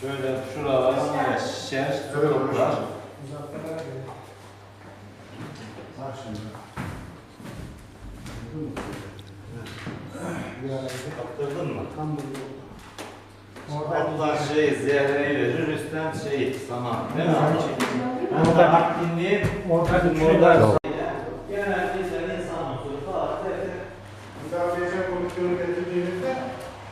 Şöyle şuralar şişer, var. Bak şimdi. Kaptırdın mı? Tam burada. Alttan şey zehreyi verir, üstten şey saman. Değil mi? Orada hakkinliği, Orada bir şey orada var. genelde sen insan unsuru falan derken Müdafiye komisyonu getirdiğimizde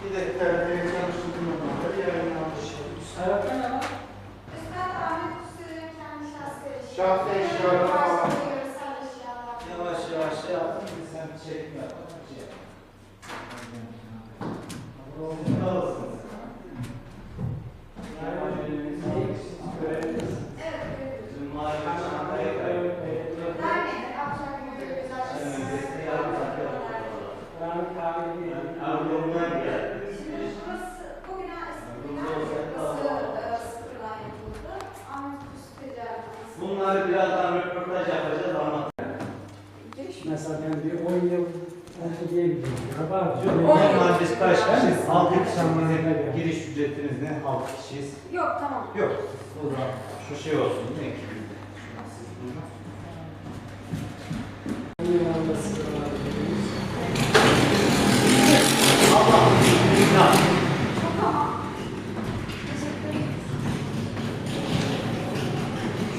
bir de TRT'ye çalıştırmadan yayınlanmış. Üstad Ahmet Kusu'nun kendi şahsi. Şahsi eşyaları falan. Varsa görsel eşyalar. yavaş yavaş şey yaptın ki sen çekim yap. Şey yap. Kalsın. Evet, evet. Bizim mahalle Çankaya kayıyor. Derneğin Akçay Gönüllü Avrupa'dan geldi. Şimdi burası bu bina eski bina. Burası e, sıfırdan yapıldı. Ahmet Kusu Ticaret Bunları birazdan röportaj yapacağız ama Mesela ben bir 10 yıl oldu diyebilirim. Araba normal biz kaç kişiyiz? 6 kişi giriş ücretiniz ne? 6 kişiyiz. Yok tamam. Yok. O zaman şu şey olsun. Ne ki? Tamam. Teşekkür ederim.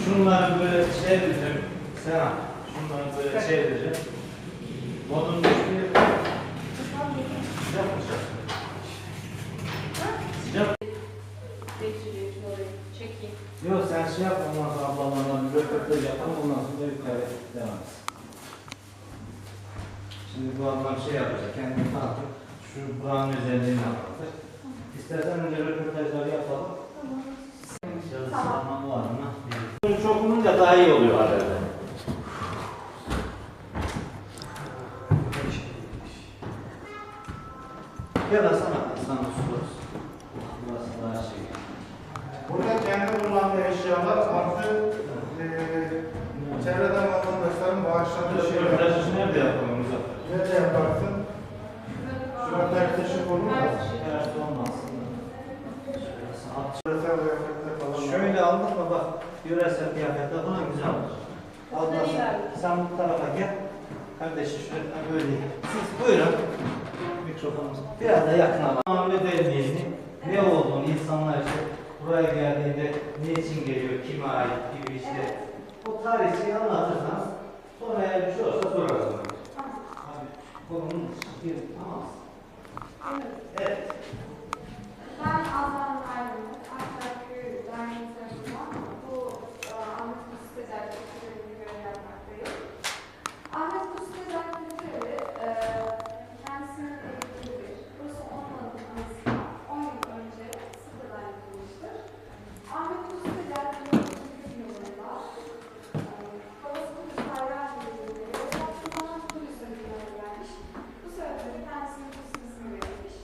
Şunları böyle çevireceğim. Sen Şunları böyle çevireceğim. Modun düşmüyor. Sıcak mı sıcak? Yok sen şey yap ondan sonra ablamlarla bir röportaj yapalım ondan sonra yukarı devam et. Şimdi bu adam şey yapacak kendini tanıtır. Şu buranın özelliğini anlatır. İstersen önce röportajları yapalım. Çalıştırmam var mı? Çok olunca daha iyi oluyor herhalde. Ya da sana insan usulü. Burası daha şey. Burada kendi kullandığı eşyalar artı eee çevreden vatandaşların bağışladığı şeyler. Röportajı nerede yapalım Muzaffer? Nerede yaparsın? Şurada yaklaşık olur mu? Kıyafetler falan. Şöyle aldık mı bak yöresel kıyafetler falan güzel olur. Sonra sen bu tarafa gel. Kardeşim şöyle böyle. Siz buyurun. Mikrofonumuz. Biraz da yakın ama. Muhammed Derneği'nin ne olduğunu insanlar işte buraya geldiğinde ne için geliyor, kime ait gibi işte o tarihçeyi anlatırsanız sonra eğer bir şey olursa sorarız. Abi konunun tamam. Evet. Ben Azam Aydın, Akçay Derneği tarafından bu e, Ahmet Kusu Ticaret Kültürü'nü görev yapmaktayım. Ahmet Kusu Ticaret Kültürü e, kendisinin eğitimidir. Burası Osmanlı anısına 10 yıl önce sıfırdan yapılmıştır. Ahmet Kusu Ticaret Kültürü yılında e, babası Kudüs Hayran Birliği'nde ve kullanan Kudüs Ödülü'ne gelmiş. Bu sebeple kendisine Kudüs ismi verilmiş.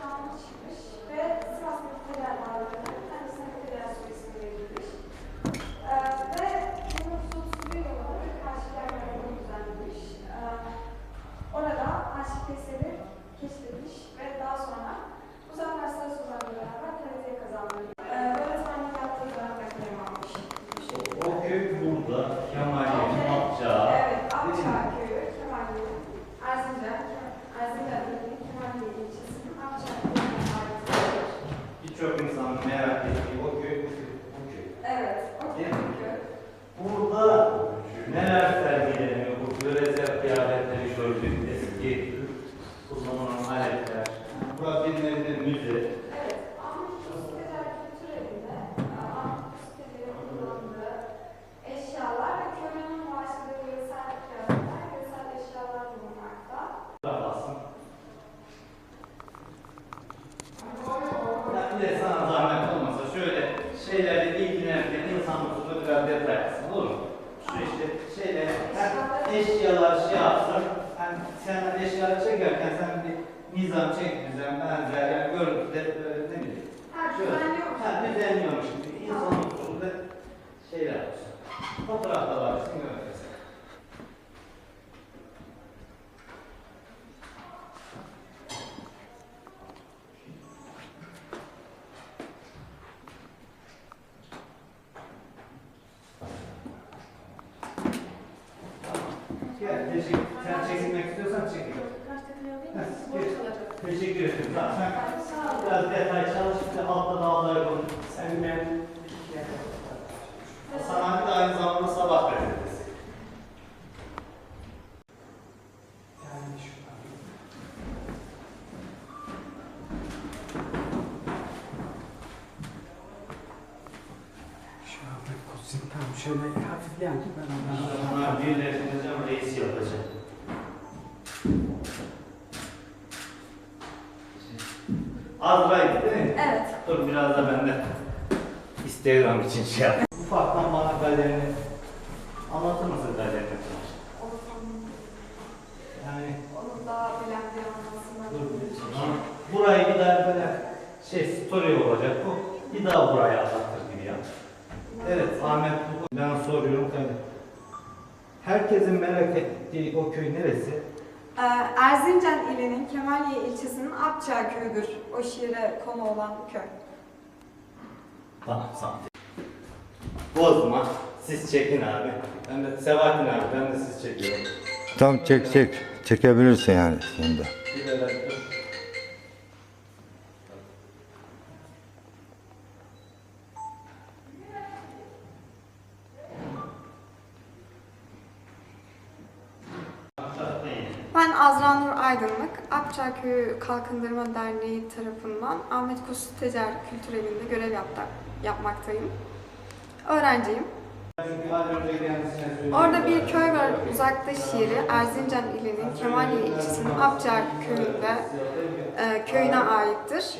Kanun çıkmış ve Sivas Müftüler Bağları'na kendisine federasyon ismi verilmiş. Ee, ve 1931 yılında bir karşılar yargını düzenlemiş. Ee, orada aşık eseri keşfetmiş ve daha sonra Muzaffer Sarı Sozan'la beraber TRT'ye kazanmış. Ee, öğretmenlik yaptığı dönem kalem almış. O köy burada, Kemal'in, Akça. Evet, Akçay Köyü, Kemalli, Erzincan, Erzincan ili Kemalli ilçesinin Akçay Köyü'ne aittir. Birçok insanın merak ettiği o köy, bu köy, bu köy. Evet, o Değil mi? köy. Burada neler sergileniyor? Bu yöresel kıyafetleri gördük, eski kullanılan aletler. Burada bir nevi müze. Evet, Ahmet Kusteler Kültür Evi'nde e, Ahmet Kusteler'in kullandığı eşyalar ve köyünün bağışladığı yöresel kıyafetler, yöresel eşyalar bulunmakta. Basın. Ya bir de sana zahmet olmasa şöyle şeylerle ilgilenirken insan mutluluğu biraz detay alsın olur mu? Şu işte şeyler, hem eşyalar şey yapsın, hem sen sen eşyaları çekerken sen bir nizam düzen benzer yani görüntüde böyle ne bileyim. Ha, düzenliyor? Ha düzenliyormuş gibi. İnsanın oturduğunda şeyler olsun. Fotoğrafta var. Şimdi göreceğiz. Gel, teşekkür. Sen çekilmek istiyorsan çekil. Teşekkür ederim. Tamam, sen biraz detay de altta dağları konuş. Senden Sanatı da aynı zamanda sabah gazetesi. yani şu bir kutsun tam şöyle hafif yankı ben ondan Onlar birleştireceğim, reis yapacak. Azra'ydı değil mi? Evet. Dur biraz da ben de Instagram için şey yap. Ufaktan bana galerini anlatır mısın galerini? Yani Onun daha bilen bir anlasını. dur bir şey. Burayı bir daha böyle şey story olacak bu. Bir daha burayı anlatır gibi ya. Evet Ahmet bu- ben soruyorum tabii. Herkesin merak ettiği o köy neresi? Ee, Erzincan ilinin Kemaliye ilçesinin Akçay köyüdür. O şiire konu olan köy. Tamam sağ ol. Bozma. Siz çekin abi. Ben de Sebahattin abi ben de siz çekiyorum. Tam çek çek. Çekebilirsin yani sonunda. Bir de ben dur. Ben Azra Nur Aydınlık, Akçay Köyü Kalkındırma Derneği tarafından Ahmet Kustu Tecer Kültür Evi'nde görev yapta, yapmaktayım. Öğrenciyim. Orada bir köy var, uzakta şiiri Erzincan ilinin Kemaliye ilçesinin Akçay köyünde e, köyüne aittir.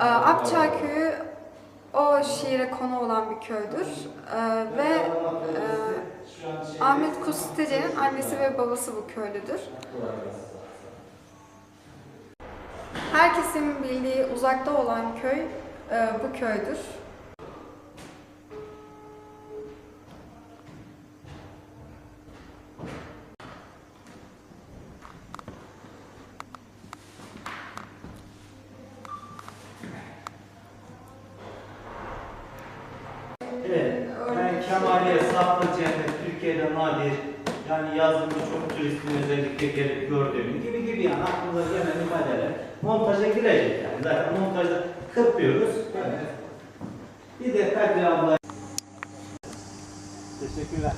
E, Akçay köyü o şiire konu olan bir köydür E, ve e, Ahmet Kustu Tecer'in annesi ve babası bu köylüdür. Herkesin bildiği uzakta olan köy e, bu köydür. Evet. Yani Kemaliye Saklı Cennet Türkiye'de nadir yani yazın birçok turistin özellikle gelip gördüğüm gibi gibi yani aklımıza gelen ifadeler montaja girecek yani zaten montajda kırpıyoruz. Evet. Bir de Kadir abla. Teşekkürler.